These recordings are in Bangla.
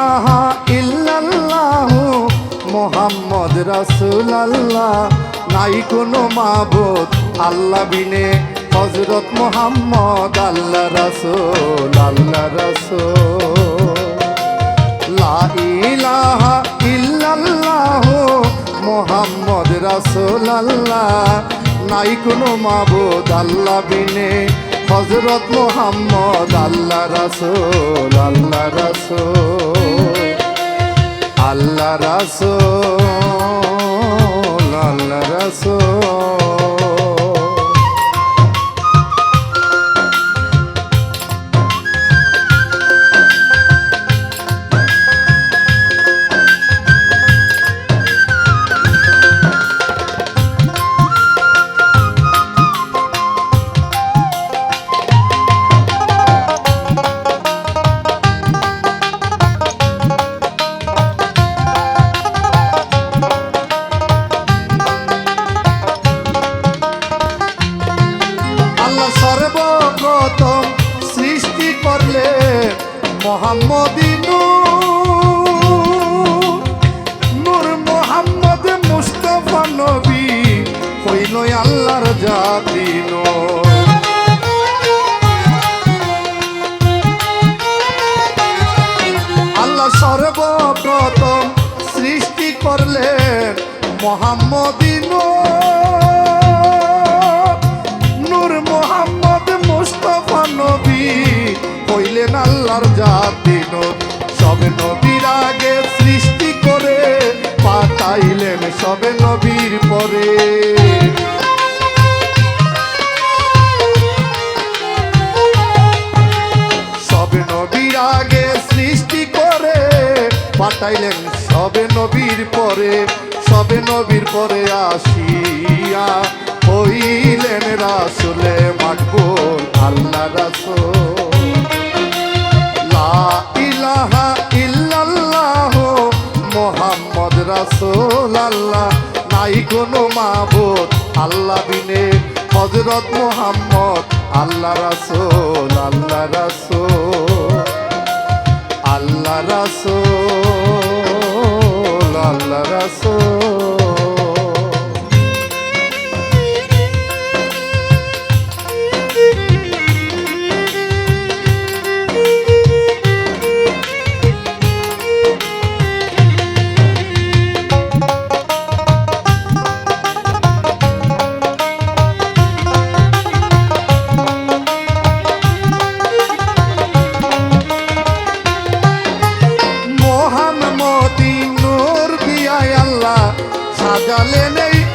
ইলাহা ইল্লাল্লাহু, মোহাম্মদ রাসূলুল্লাহ। নাই কোনো মাবুদ, আল্লাহ বিনে হযরত মোহাম্মদ, আল্লাহ রাসূল আল্লাহ রাসূল। লা ইলাহা ইল্লাল্লাহু, মোহাম্মদ রাসূলুল্লাহ। নাই কোনো মাবুদ, আল্লাহ বিনে হযরত মোহাম্মদ আল্লাহ রাসুল আল্লাহ রাসূল আল্লাহ রাসূল আল্লাহ রাসূল। মোহাম্মদিনু নূর। মোহাম্মদ মুস্তফা নবী হইল আল্লাহর জাতিনো আল্লাহ সর্বপ্রথম সৃষ্টি করলেন মোহাম্মদিনু আল্লাহর জাতি সবে নবীর আগে সৃষ্টি করে পাঠাইলেন সবে নবীর পরে। সবে নবীর আগে সৃষ্টি করে পাঠাইলেন সবে নবীর পরে, সবে নবীর পরে আসিয়া হইলেন রাসুলে মাকবুল, আল্লাহ রাসূল। কোনো মাহবুদ আল্লাহ বিনে হজরত মোহাম্মদ আল্লাহ রাসোল আল্লাহ রাসোল আল্লাহ রাসূল। viene y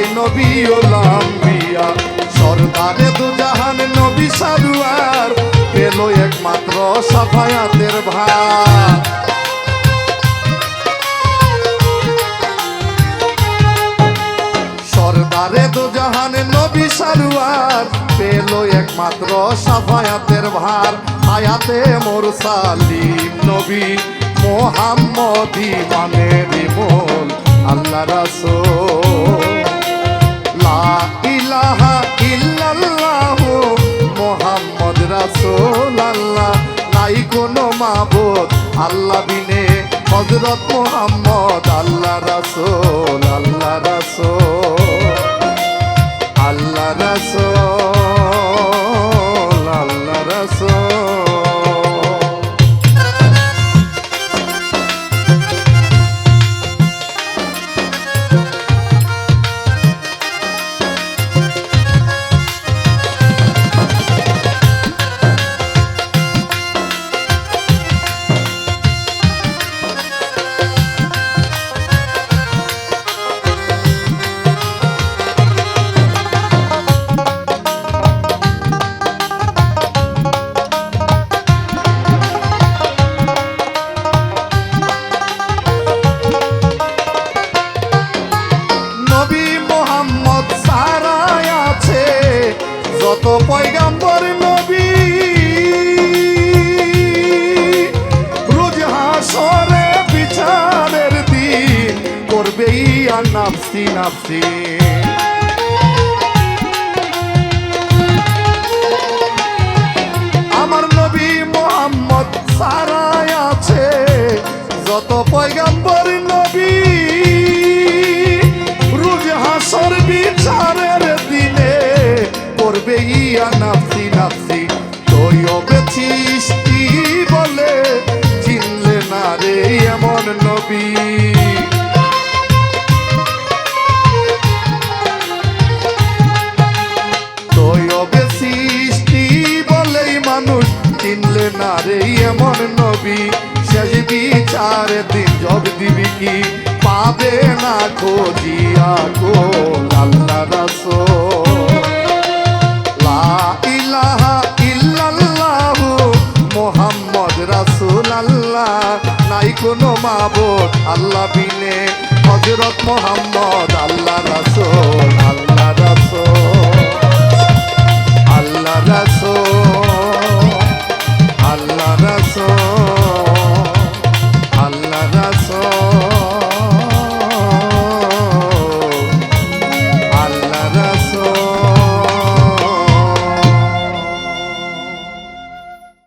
হয় নবী ওলাম্বিয়া সরদারে দু জাহান নবী সারুয়ার পেল একমাত্র সাফায়াতের ভার। সরদারে দু জাহান নবী সারুয়ার পেল একমাত্র সাফায়াতের ভার। আয়াতে মোর সালিম নবী মোহাম্মদি মানে রিমোল আল্লাহ রাসূল। ইলাহা আল্লাহ বিনে হযরত মোহাম্মদ আল্লাহ রাসূল আল্লাহ রাসূল আল্লাহ আল্লাহ কত পয়গাম্বর নবী? রোজ হাসরে বিচারের দিন করবেই আর নাপসি নাপসি আমার নবী মোহাম্মদ সারায় আছে, যত পয়গাম্বর এমন নবী? শেষ বিচারে দিন, জব দিবি কি? পাবে না খোঁজিয়া গো আল্লাহ রাসো লা ইলাহা ইল্লাল্লাহু মোহাম্মদ রাসূল আল্লাহ নাই কোনো মাবুদ আল্লাহ বিনে। হযরত মোহাম্মদ আল্লাহ রাসূল আল্লাহ রাসূল। আল্লাহ